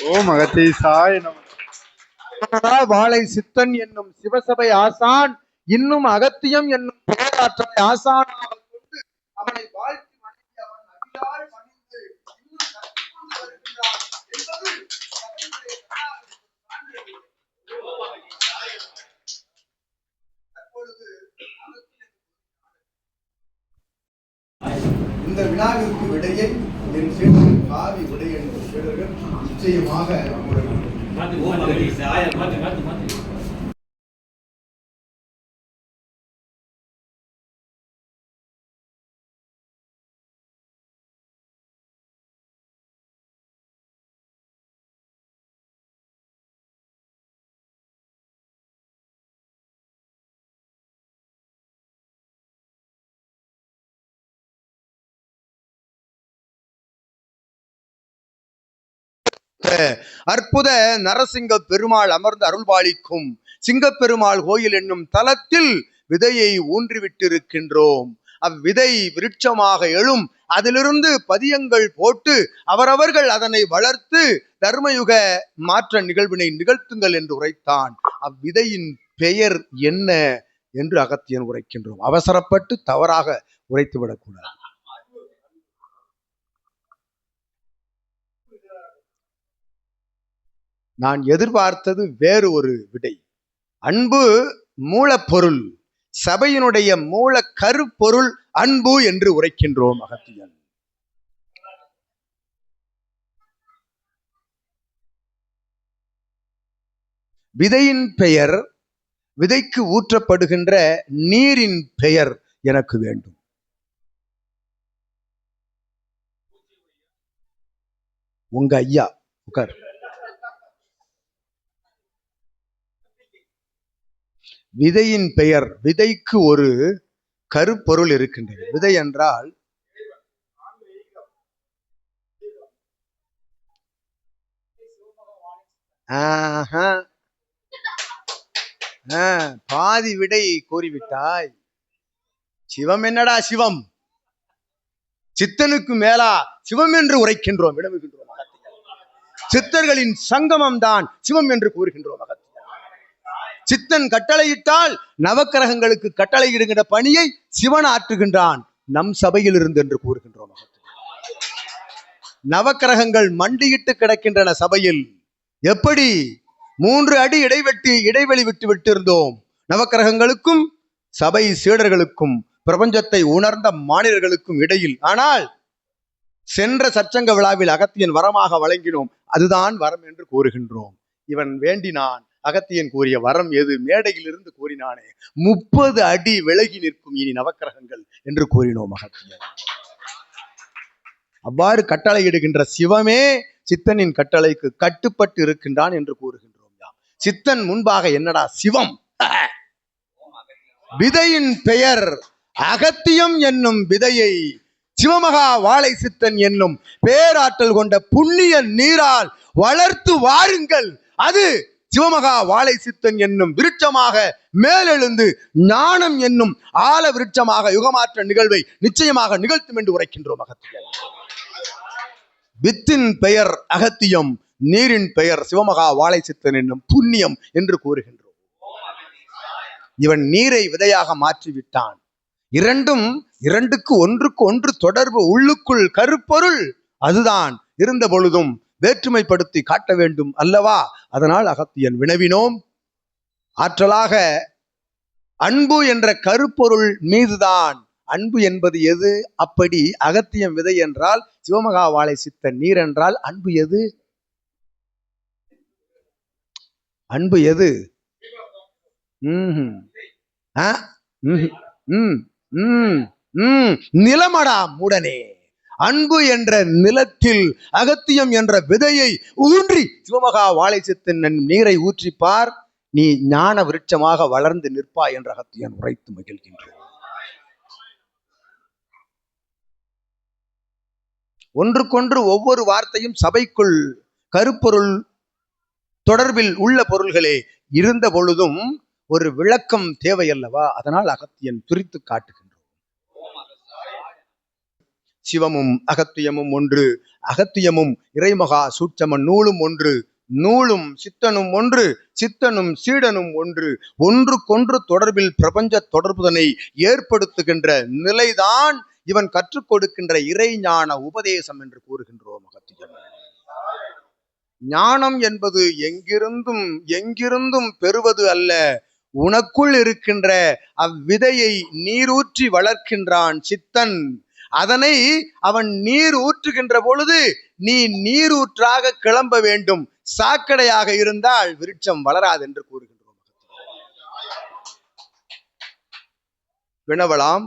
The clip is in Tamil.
ஓம் அகத்தீசாய வாழை சித்தன் என்னும் சிவசபை ஆசான் இன்னும் அகத்தியம் என்னும் பேராற்றலை ஆசான் கொண்டு அவனை வாழ்த்தி வணங்கி அவன் அடியாள் பணிந்து இன்னும் கற்றுக்கொண்டு வருகின்றான் என்பது இந்த வினாவிற்கு விடையை என் சீடர்கள் காவி விடை என்ற சீடர்கள் நிச்சயமாக அற்புத நரசிங்க பெருமாள் அமர்ந்து அருள்பாலிக்கும் சிங்கப்பெருமாள் கோயில் என்னும் தலத்தில் விதையை ஊன்றிவிட்டிருக்கின்றோம். அவ்விதை விருட்சமாக எழும் அதிலிருந்து பதியங்கள் போட்டு அவரவர்கள் அதனை வளர்த்து தர்மயுக மாற்ற நிகழ்வினை நிகழ்த்துங்கள் என்று உரைத்தான். அவ்விதையின் பெயர் என்ன? என்று அகத்தியன் உரைக்கின்றோம். அவசரப்பட்டு தவறாக உரைத்து நான் எதிர்பார்த்தது வேறு ஒரு விடை. அன்பு மூலப்பொருள் சபையினுடைய மூல கருப்பொருள் அன்பு என்று உரைக்கின்றோம் அகத்தியன். விதையின் பெயர் விதைக்கு ஊற்றப்படுகின்ற நீரின் பெயர் எனக்கு வேண்டும். உங்க ஐயா உட்கார். விதையின் பெயர் விதைக்கு ஒரு கருப்பொருள் இருக்கின்றது. விதை என்றால் பாதி விடை கூறிவிட்டாய். சிவம் என்னடா சிவம்? சித்தனுக்கு மேலா சிவம் என்று உரைக்கின்றோம் விடமுகின்றோம் சித்தர்களின் சங்கமம் தான் சிவம் என்று கூறுகின்றோம். மகத் சித்தன் கட்டளையிட்டால் நவக்கிரகங்களுக்கு கட்டளையிடுகின்ற பணியை சிவன் ஆற்றுகின்றான். நம் சபையில் இருந்து என்று கூறுகின்றோம். நவக்கிரகங்கள் மண்டியிட்டு கிடக்கின்றன சபையில். எப்படி? மூன்று அடி இடைவெட்டி இடைவெளி விட்டு விட்டிருந்தோம். நவக்கிரகங்களுக்கும் சபை சீடர்களுக்கும் பிரபஞ்சத்தை உணர்ந்த மாநிலர்களுக்கும் இடையில். ஆனால் சென்ற சச்சங்க விழாவில் அகத்தியன் வரமாக வழங்கினோம். அதுதான் வரம் என்று கூறுகின்றோம். இவன் வேண்டினான். அகத்தியன் கூறிய வரம் எது? மேடையில் இருந்து கூறினானே முப்பது அடி விலகி நிற்கும் இனி நவக்கிரகங்கள் என்று கூறினோம் அகத்தியன் அவ்வாறு கட்டளையிடுகின்ற சிவமே சித்தனின் கட்டளைக்கு கட்டுப்பட்டு இருக்கின்றான் என்று கூறுகின்றோம் யாம். சித்தன் முன்பாக என்னடா சிவம்? விதையின் பெயர் அகத்தியம் என்னும் விதையை சிவமகா வாழை சித்தன் என்னும் பேராற்றல் கொண்ட புண்ணிய நீரால் வளர்த்து வாருங்கள். அது சிவமகா வாழை சித்தன் என்னும் விருட்சமாக மேலெழுந்து ஞானம் என்னும் ஆல விருட்சமாக யுகமாற்ற நிகழ்வை நிச்சயமாக நிகழ்த்தும் என்று உரைக்கின்றோம் அகத்தியன் வித்தின் பெயர் அகத்தியம் நீரின் பெயர் சிவமகா வாழை சித்தன் என்னும் புண்ணியம் என்று கூறுகின்றோம். இவன் நீரை விதையாக மாற்றி விட்டான் இரண்டும் இரண்டுக்கு ஒன்றுக்கு ஒன்று தொடர்பு உள்ளுக்குள் கருப்பொருள் அதுதான் இருந்த பொழுதும் வேற்றுமைப்படுத்தி காட்ட வேண்டும் அல்லவா? அதனால் அகத்தியன் வினவினோம். ஆற்றலாக அன்பு என்ற கருப்பொருள் மீதுதான். அன்பு என்பது எது? அப்படி அகத்தியம் விதை என்றால் சிவமகா வாழை சித்த நீர் என்றால் அன்பு எது? அன்பு எது? ம்ஹும். ஆ? உம் உம் நிலமடா மூடனே. அன்பு என்ற நிலத்தில் அகத்தியம் என்ற விதையை ஊன்றி சிவமகா வாழை சித்தன் நீரை ஊற்றிப்பார். நீ ஞான விருட்சமாக வளர்ந்து நிற்பாய் என்ற அகத்தியன் உரைத்து மகிழ்கின்றோம் ஒன்றுக்கொன்று ஒவ்வொரு வார்த்தையும் சபைக்குள் கருப்பொருள் தொடர்பில் உள்ள பொருள்களே இருந்த பொழுதும் ஒரு விளக்கம் தேவையல்லவா? அதனால் அகத்தியன் பிரித்து காட்டுகின்றோம் சிவமும் அகத்தியமும் ஒன்று அகத்தியமும் இறைமகா சூட்சம நூலும் ஒன்று நூலும் சித்தனும் ஒன்று சித்தனும் சீடனும் ஒன்று. ஒன்றுக்கொன்று தொடர்பில் பிரபஞ்ச தொடர்புதனை ஏற்படுத்துகின்ற நிலைதான் இவன் கற்றுக் கொடுக்கின்ற இறைஞான உபதேசம் என்று கூறுகின்றோம் அகத்தியம் ஞானம் என்பது எங்கிருந்தும் எங்கிருந்தும் பெறுவது அல்ல. உனக்குள் இருக்கின்ற அவ்விதையை நீரூற்றி வளர்க்கின்றான் சித்தன். அதனை அவன் நீர் ஊற்றுகின்ற பொழுது நீ நீரூற்றாக கிளம்ப வேண்டும். சாக்கடையாக இருந்தால் விருட்சம் வளராது என்று கூறுகின்றோம் வினவலாம்